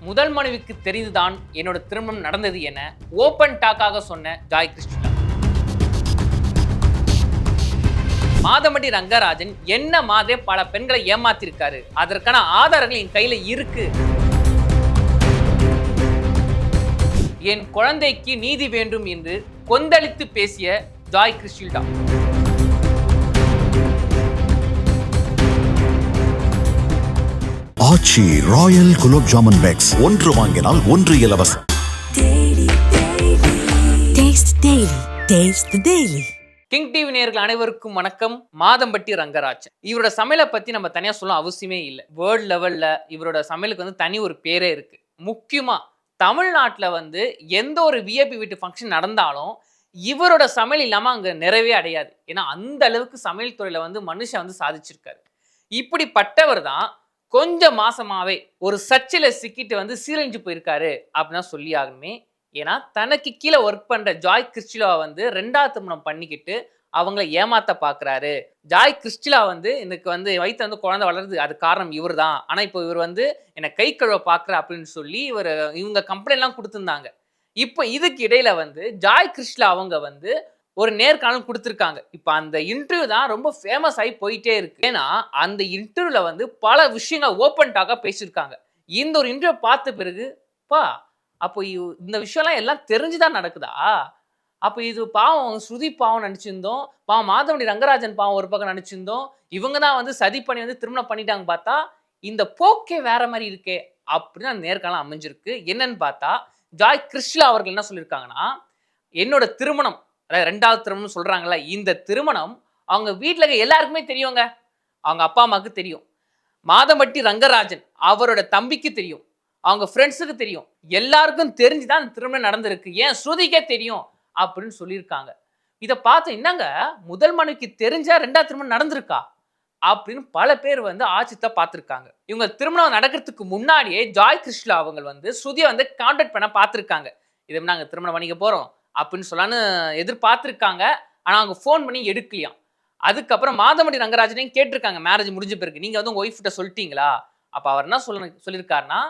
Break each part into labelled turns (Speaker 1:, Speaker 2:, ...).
Speaker 1: முதல் மனைவிக்கு தெரிந்துதான் என்னோட திருமணம் நடந்தது என ஓபன் டாக்காக சொன்ன ஜாய் கிருஷ்ணா. மாதமடி ரங்கராஜன் என்ன மாதிரி பல பெண்களை ஏமாத்திருக்காரு? அதற்கான ஆதாரங்கள் என் கையில இருக்கு. என் குழந்தைக்கு நீதி வேண்டும் என்று கொந்தளித்து பேசிய Joy Krishna.
Speaker 2: Aachi royal gulab jamun packs. ஒன்று வாங்கினால் ஒன்று இலவசம்.
Speaker 1: கிங் டிவி நேயர்கள் அனைவருக்கும் வணக்கம். மாதம்பட்டி ரங்கராஜன். இவரோட சமையலை பத்தி நம்ம தனியா சொல்ல அவசியமே இல்லை. வேர்ல்ட் லெவல்ல இவரோட சமையலுக்கு வந்து தனி ஒரு பேரே இருக்கு. முக்கியமா தமிழ்நாட்டுல வந்து எந்த ஒரு விஐபி வீட்டு ஃபங்க்ஷன் நடந்தாலும் இவரோட சமையல் இல்லாம அங்க நிறைவே அடையாது. ஏன்னா அந்த அளவுக்கு சமையல் துறையில வந்து மனுஷன் வந்து சாதிச்சிருக்காரு. இப்படிப்பட்டவர் தான் கொஞ்சம் மாசமாவே ஒரு சர்ச்சில் சிக்கிட்டு வந்து சீரழிஞ்சு போயிருக்காரு அப்படின்னா சொல்லி ஆகணுமே. ஏன்னா தனக்கு கீழே ஒர்க் பண்ற ஜாய் கிறிஸ்டிலாவை வந்து ரெண்டாவது திருமணம் பண்ணிக்கிட்டு அவங்கள ஏமாத்த பாக்குறாரு. ஜாய் கிறிஸ்டிலா வந்து எனக்கு வந்து வயிற்று வந்து குழந்தை வளருது அது காரணம் இவர் தான் ஆனா இப்போ இவர் வந்து என்னை கை கழுவ பாக்குற அப்படின்னு சொல்லி இவர் இவங்க கம்ப்ளைண்ட் எல்லாம் கொடுத்துருந்தாங்க. இப்போ இதுக்கு இடையில வந்து ஜாய் கிறிஸ்டிலா அவங்க வந்து ஒரு நேர்காணல் கொடுத்துருக்காங்க. இப்போ அந்த இன்டர்வியூ தான் ரொம்ப ஃபேமஸ் ஆகி போயிட்டே இருக்கு. ஏன்னா அந்த இன்டர்வியூல வந்து பல விஷயங்கள் ஓப்பன் டாக்காக பேசியிருக்காங்க. இந்த ஒரு இன்டர்வியூ பார்த்த பிறகு பா அப்போ இந்த விஷயம்லாம் எல்லாம் தெரிஞ்சுதான் நடக்குதா? அப்போ இது பாவம் ஸ்ருதி பாவம் நினச்சிருந்தோம். பாவம் மாதவணி ரங்கராஜன் பாவம் ஒரு பக்கம் நினச்சிருந்தோம். இவங்க தான் வந்து சதி பண்ணி வந்து திருமணம் பண்ணிட்டாங்க பார்த்தா இந்த போக்கே வேற மாதிரி இருக்கே அப்படின்னு அந்த நேர்காணல் அமைஞ்சிருக்கு. என்னன்னு பார்த்தா ஜாய் கிருஷ்ணா அவர்கள் என்ன சொல்லியிருக்காங்கன்னா என்னோட திருமணம் அதாவது ரெண்டாவது திருமணம் சொல்றாங்கல்ல இந்த திருமணம் அவங்க வீட்டில் இருக்க எல்லாருக்குமே தெரியுங்க. அவங்க அப்பா அம்மாவுக்கு தெரியும். மாதம்பட்டி ரங்கராஜன் அவரோட தம்பிக்கு தெரியும். அவங்க ஃப்ரெண்ட்ஸுக்கு தெரியும். எல்லாருக்கும் தெரிஞ்சு தான் இந்த திருமணம் நடந்திருக்கு. ஏன் ஸ்ருதிக்கே தெரியும் அப்படின்னு சொல்லியிருக்காங்க. இதை பார்த்து என்னங்க? முதல் மனைவிக்கு தெரிஞ்சா ரெண்டாவது திருமணம் நடந்திருக்கா? அப்படின்னு பல பேர் வந்து ஆச்சித்த பார்த்துருக்காங்க. இவங்க திருமணம் நடக்கிறதுக்கு முன்னாடியே ஜாய் கிருஷ்ணா அவங்க வந்து ஸ்ருதியை வந்து கான்டாக்ட் பண்ண பார்த்துருக்காங்க. இதை நாங்கள் திருமணம் பண்ணிக்க போகிறோம் அப்படின்னு சொல்லான்னு எதிர்பார்த்துருக்காங்க. ஆனால் அவங்க ஃபோன் பண்ணி எடுக்கலையாம். அதுக்கப்புறம் மாதமடி ரங்கராஜனையும் கேட்டிருக்காங்க மேரேஜ் முடிஞ்ச பிறகு. நீங்கள் வந்து உங்கள் ஒய்ஃப்கிட்ட சொல்லிட்டீங்களா? அப்போ அவர் என்ன சொல்ல சொல்லியிருக்காருன்னா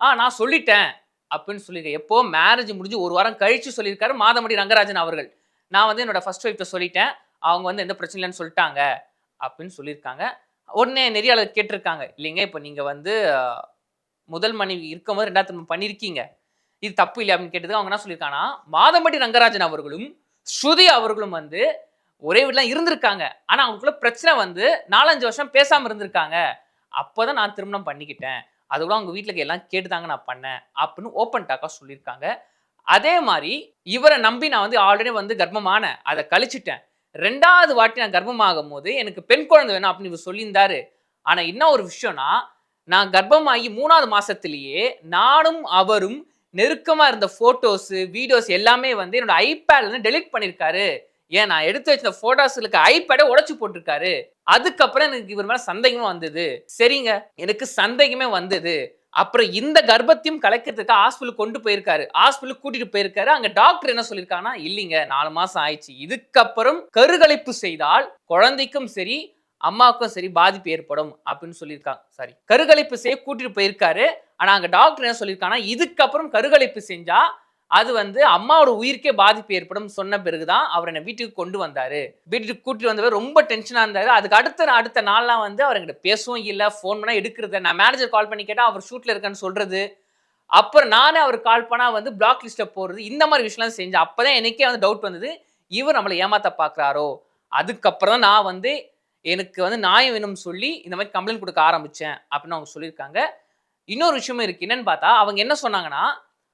Speaker 1: ஆ நான் சொல்லிட்டேன். அப்படின்னு சொல்லியிருக்கேன் எப்போ? மேரேஜ் முடிஞ்சு ஒரு வாரம் கழிச்சு சொல்லியிருக்காரு மாதமடி ரங்கராஜன் அவர்கள். நான் வந்து என்னோட ஃபர்ஸ்ட் ஒய்ஃப்ட்ட சொல்லிட்டேன். அவங்க வந்து எந்த பிரச்சனை இல்லைன்னு சொல்லிட்டாங்க. அப்படின்னு சொல்லியிருக்காங்க. உடனே நெறியாளர் கேட்டிருக்காங்க இல்லைங்க இப்போ நீங்கள் வந்து முதல் மனைவி இருக்கும்போது ரெண்டாவது பண்ணியிருக்கீங்க. இது தப்பு இல்லை அப்படின்னு கேட்டதுக்கு அவங்க என்ன சொல்லியிருக்காங்கன்னா மாதம்பட்டி ரங்கராஜன் அவர்களும் ஸ்ருதி அவர்களும் வந்து ஒரே வீட்டில் இருந்திருக்காங்க. ஆனால் அவங்களுக்குள்ள பிரச்சனை வந்து நாலஞ்சு வருஷம் பேசாமல் இருந்திருக்காங்க. அப்போ தான் நான் திருமணம் பண்ணிக்கிட்டேன். அது கூட அவங்க வீட்டில் எல்லாம் கேட்டுதாங்க நான் பண்ணேன் அப்படின்னு ஓப்பன் டாக்காக சொல்லியிருக்காங்க. அதே மாதிரி இவரை நம்பி நான் வந்து ஆல்ரெடி வந்து கர்ப்பமான அதை கழிச்சிட்டேன். ரெண்டாவது வாட்டி நான் கர்ப்பமாகும் போது எனக்கு பெண் குழந்தை வேணும் அப்படின்னு இவர் சொல்லியிருந்தாரு. ஆனால் என்ன ஒரு விஷயம்னா நான் கர்ப்பமாகி மூணாவது மாசத்திலேயே நானும் அவரும் நெருக்கமாக இருந்த ஃபோட்டோஸு வீடியோஸ் எல்லாமே வந்து என்னோட ஐபேட்ல இருந்து டெலீட் பண்ணியிருக்காரு ஏன் நான் எடுத்து வச்ச இருக்க ஐபேடை உடைச்சு போட்டிருக்காரு. அதுக்கப்புறம் எனக்கு இவர் மேலே சந்தேகமும் வந்தது. சரிங்க எனக்கு சந்தேகமே வந்தது. அப்புறம் இந்த கர்ப்பத்தையும் கலைக்கிறதுக்கு ஹாஸ்பிட்டல் கொண்டு போயிருக்காரு. ஹாஸ்பிட்டல் கூட்டிட்டு போயிருக்காரு. அங்க டாக்டர் என்ன சொல்லியிருக்காங்கன்னா இல்லைங்க நாலு மாசம் ஆயிடுச்சு. இதுக்கப்புறம் கருகலைப்பு செய்தால் குழந்தைக்கும் சரி அம்மாவுக்கும் சரி பாதிப்பு ஏற்படும் அப்படின்னு சொல்லியிருக்காங்க சாரி கருகலைப்பு செய்ய கூட்டிட்டு போயிருக்காரு. ஆனா அங்க டாக்டர் என்ன சொல்லியிருக்காங்கன்னா இதுக்கப்புறம் கருகலைப்பு செஞ்சா அது வந்து அம்மாவோட உயிருக்கே பாதிப்பு ஏற்படும் சொன்ன பிறகுதான் அவர் என்னை வீட்டுக்கு கொண்டு வந்தாரு. வீட்டுக்கு கூட்டிட்டு வந்தவர் ரொம்ப டென்ஷனா இருந்தாரு. அதுக்கு அடுத்த அடுத்த நாள்லாம் வந்து அவர் எங்கிட்ட பேசவும் இல்லை ஃபோன் பண்ணா எடுக்கிறது நான் மேனேஜர் கால் பண்ணி கேட்டா அவர் ஷூட்ல இருக்கேன்னு சொல்றது. அப்புறம் நானே அவர் கால் பண்ணா வந்து பிளாக் லிஸ்ட்டை போடுறது இந்த மாதிரி விஷயம்லாம் செஞ்சேன். அப்பதான் எனக்கே வந்து டவுட் வந்தது. இவர் நம்மளை ஏமாத்த பார்க்குறாரோ அதுக்கப்புறம் தான் நான் வந்து எனக்கு வந்து நியாயம் வேணும்னு சொல்லி இந்த மாதிரி கம்ப்ளைண்ட் கொடுக்க ஆரம்பித்தேன் அப்படின்னு அவங்க சொல்லியிருக்காங்க. இன்னொரு விஷயமும் இருக்குது என்னன்னு பார்த்தா அவங்க என்ன சொன்னாங்கன்னா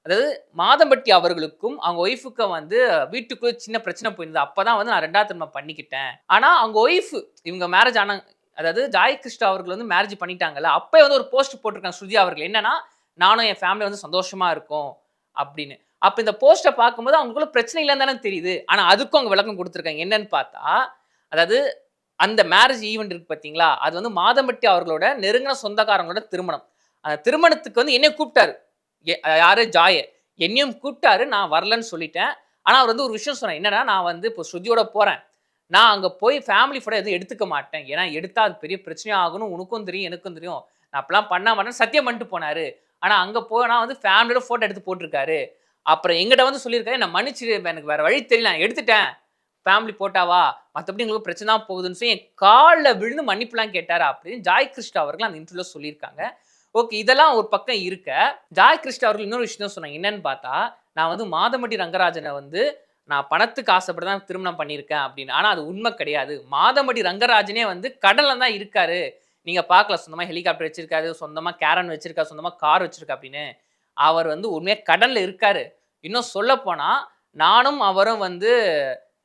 Speaker 1: அதாவது மாதம்பட்டி அவர்களுக்கும் அவங்க ஒய்ஃபுக்கும் வந்து வீட்டுக்குள்ள சின்ன பிரச்சனை போயிருந்தது. அப்போ தான் வந்து நான் ரெண்டாவது திரும்ப பண்ணிக்கிட்டேன். ஆனால் அவங்க ஒய்ஃப் இவங்க மேரேஜ் ஆன அதாவது ஜாய் கிருஷ்ணா அவர்கள் வந்து மேரேஜ் பண்ணிட்டாங்கல்ல அப்போ வந்து ஒரு போஸ்ட் போட்டிருக்காங்க ஸ்ருதி அவர்கள். என்னன்னா நானும் என் ஃபேமிலி வந்து சந்தோஷமாக இருக்கும் அப்படின்னு. அப்போ இந்த போஸ்ட்டை பார்க்கும்போது அவங்களுக்குள்ள பிரச்சனை இல்லைன்னு தானே தெரியுது. ஆனால் அதுக்கும் அவங்க விளக்கம் கொடுத்துருக்காங்க. என்னன்னு பார்த்தா அதாவது அந்த மேரேஜ் ஈவெண்ட் இருக்கு பார்த்தீங்களா அது வந்து மாதம்பட்டி அவர்களோட நெருங்கின சொந்தக்காரங்களோட திருமணம். அந்த திருமணத்துக்கு வந்து என்னை கூப்பிட்டாரு. யாரு? ஜாய என்னையும் கூப்பிட்டாரு. நான் வரலன்னு சொல்லிட்டேன். ஆனால் அவர் வந்து ஒரு விஷயம் சொன்னேன் என்னன்னா நான் வந்து இப்போ ஸ்ருதியோட போகிறேன் நான் அங்கே போய் ஃபேமிலி ஃபோட்டோ எதுவும் எடுத்துக்க மாட்டேன். ஏன்னா எடுத்தால் அது பெரிய பிரச்சனையாக ஆகணும். உனக்கும் தெரியும் எனக்கும் தெரியும். நான் அப்பெல்லாம் பண்ண மாட்டேன் சத்தியம் பண்ணிட்டு போனார். ஆனால் அங்கே போனால் வந்து ஃபேமிலியோட ஃபோட்டோ எடுத்து போட்டிருக்காரு. அப்புறம் எங்கிட்ட வந்து சொல்லியிருக்காரு. நான் மன்னிச்சு எனக்கு வேறு வழி தெரியல. நான் எடுத்துட்டேன். ஃபேமிலி போட்டாவா? மற்றபடி உங்களுக்கு பிரச்சனை போகுதுன்னு சொல்லி என் காலில் விழுந்து மன்னிப்புலாம் கேட்டார் அப்படின்னு ஜாய் கிருஷ்ணா அவர்கள் அந்த இன்டர்வியூவில் சொல்லியிருக்காங்க. ஓகே இதெல்லாம் ஒரு பக்கம் இருக்க. ஜாய் கிருஷ்ணா அவர்கள் இன்னொரு விஷயம் சொன்னாங்க. என்னன்னு பார்த்தா நான் வந்து மாதமட்டி ரங்கராஜனை வந்து நான் பணத்துக்கு ஆசைப்பட்டு தான் திருமணம் பண்ணியிருக்கேன் அப்படின்னு. ஆனால் அது உண்மை கிடையாது. மாதமடி ரங்கராஜனே வந்து கடலில் தான் இருக்காரு. நீங்கள் பார்க்கல சொந்தமாக ஹெலிகாப்டர் வச்சிருக்காரு சொந்தமாக கேரன் வச்சிருக்கா சொந்தமாக கார் வச்சிருக்கா அப்படின்னு. அவர் வந்து உண்மையாக கடலில் இருக்காரு. இன்னும் சொல்ல நானும் அவரும் வந்து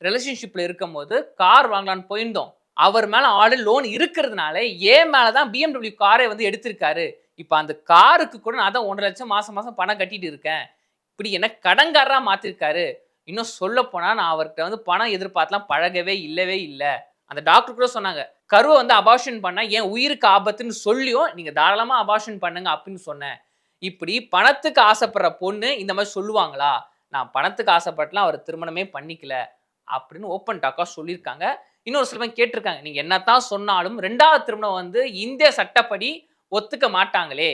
Speaker 1: ரிலேஷன்ஷிப்பில் இருக்கும்போது கார் வாங்கலான்னு போயிருந்தோம். அவர் மேலே ஆல்ரெடி லோன் இருக்கிறதுனால ஏன் மேலதான் பிஎம்டபிள்யூ காரை வந்து எடுத்திருக்காரு. இப்போ அந்த காருக்கு கூட நான் தான் ஒன்றரை லட்சம் மாதம் மாதம் பணம் கட்டிட்டு இருக்கேன். இப்படி என்ன கடன்காரராக மாற்றிருக்காரு இன்னும் சொல்ல போனால் நான் அவர்கிட்ட வந்து பணம் எதிர்பார்த்துலாம் பழகவே இல்லவே இல்லை. அந்த டாக்டர் கூட சொன்னாங்க கருவை வந்து அபார்ஷன் பண்ணால் ஏன் உயிருக்கு ஆபத்துன்னு சொல்லியும் நீங்கள் தாராளமாக அபார்ஷன் பண்ணுங்க அப்படின்னு சொன்னேன். இப்படி பணத்துக்கு ஆசைப்படுற பொண்ணு இந்த மாதிரி சொல்லுவாங்களா? நான் பணத்துக்கு ஆசைப்பட்டுலாம் அவர் திருமணமே பண்ணிக்கல. அப்படின்னு ஓப்பன் டாக்காக சொல்லியிருக்காங்க. இன்னொரு சில பேர் கேட்டிருக்காங்க நீங்க என்னத்தான் சொன்னாலும் ரெண்டாவது திருமணம் வந்து இந்திய சட்டப்படி ஒத்துக்க மாட்டாங்களே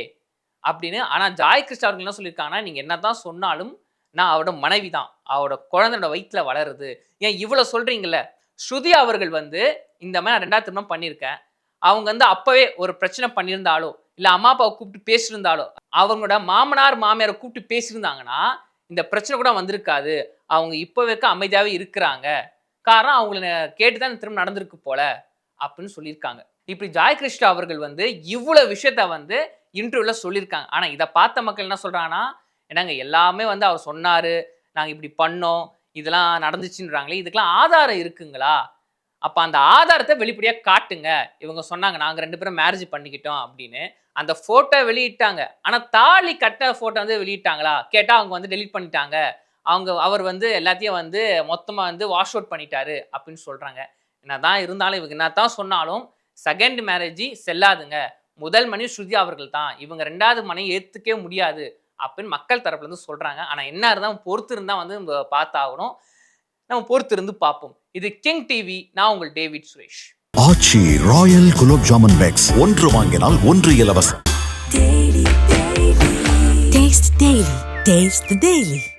Speaker 1: அப்படின்னு. ஆனால் ஜாய் கிருஷ்ணா அவர்கள் என்ன சொல்லியிருக்காங்கன்னா நீங்கள் என்னதான் சொன்னாலும் நான் அவரோட மனைவி தான் அவரோட குழந்தையோட வயிற்றுல வளருது. ஏன் இவ்வளோ சொல்கிறீங்கள ஸ்ருதி அவர்கள் வந்து இந்த மாதிரி நான் ரெண்டாவது திருமணம் பண்ணியிருக்கேன். அவங்க வந்து அப்போவே ஒரு பிரச்சனை பண்ணியிருந்தாலோ இல்லை அம்மா அப்பாவை கூப்பிட்டு பேசியிருந்தாலோ அவங்களோட மாமனார் மாமியாரை கூப்பிட்டு பேசியிருந்தாங்கன்னா இந்த பிரச்சனை கூட வந்திருக்காது. அவங்க இப்போ வைக்க அமைதியாகவே இருக்கிறாங்க. காரணம் அவங்கள கேட்டு தான் திரும்ப நடந்திருக்கு போல அப்படின்னு சொல்லியிருக்காங்க. இப்படி ஜாய் கிருஷ்ணா அவர்கள் வந்து இவ்வளோ விஷயத்த வந்து இன்டர்வியூவில் சொல்லியிருக்காங்க. ஆனால் இதை பார்த்த மக்கள் என்ன சொல்கிறாங்கன்னா என்னங்க எல்லாமே வந்து அவர் சொன்னார் நாங்கள் இப்படி பண்ணோம் இதெல்லாம் நடந்துச்சுன்றாங்களே இதுக்கெல்லாம் ஆதாரம் இருக்குங்களா? அப்போ அந்த ஆதாரத்தை வெளிப்படையாக காட்டுங்க. இவங்க சொன்னாங்க நாங்கள் ரெண்டு பேரும் மேரேஜ் பண்ணிக்கிட்டோம் அப்படின்னு. அந்த ஃபோட்டோ வெளியிட்டாங்க. ஆனால் தாலி கட்ட ஃபோட்டோ வந்து வெளியிட்டாங்களா? கேட்டால் அவங்க வந்து டெலீட் பண்ணிட்டாங்க. அவங்க அவர் வந்து எல்லாத்தையும் வந்து மொத்தமா வந்து வாஷ் அவுட் பண்ணிட்டாரு அப்படின்னு சொல்றாங்க. என்னதான் இருந்தாலும் இவங்க என்னதான் சொன்னாலும் செகண்ட் மேரேஜ் செல்லாதுங்க. முதல் மனைவி ஸ்ருதி அவர்கள் தான். இவங்க ரெண்டாவது மனைவி ஏத்துக்கவே முடியாது அப்படின்னு மக்கள் தரப்புல இருந்து சொல்றாங்க. ஆனா என்ன இருந்தாலும் பொறுத்து இருந்தா வந்து நம்ம பார்த்தாகணும். நம்ம பொறுத்து இருந்து பார்ப்போம். இது கிங் டிவி நான் உங்கள் David Suresh.
Speaker 2: Aachi royal gulab jamun packs. ஒன்று வாங்கினால் ஒன்று இலவசம்.
Speaker 3: Taste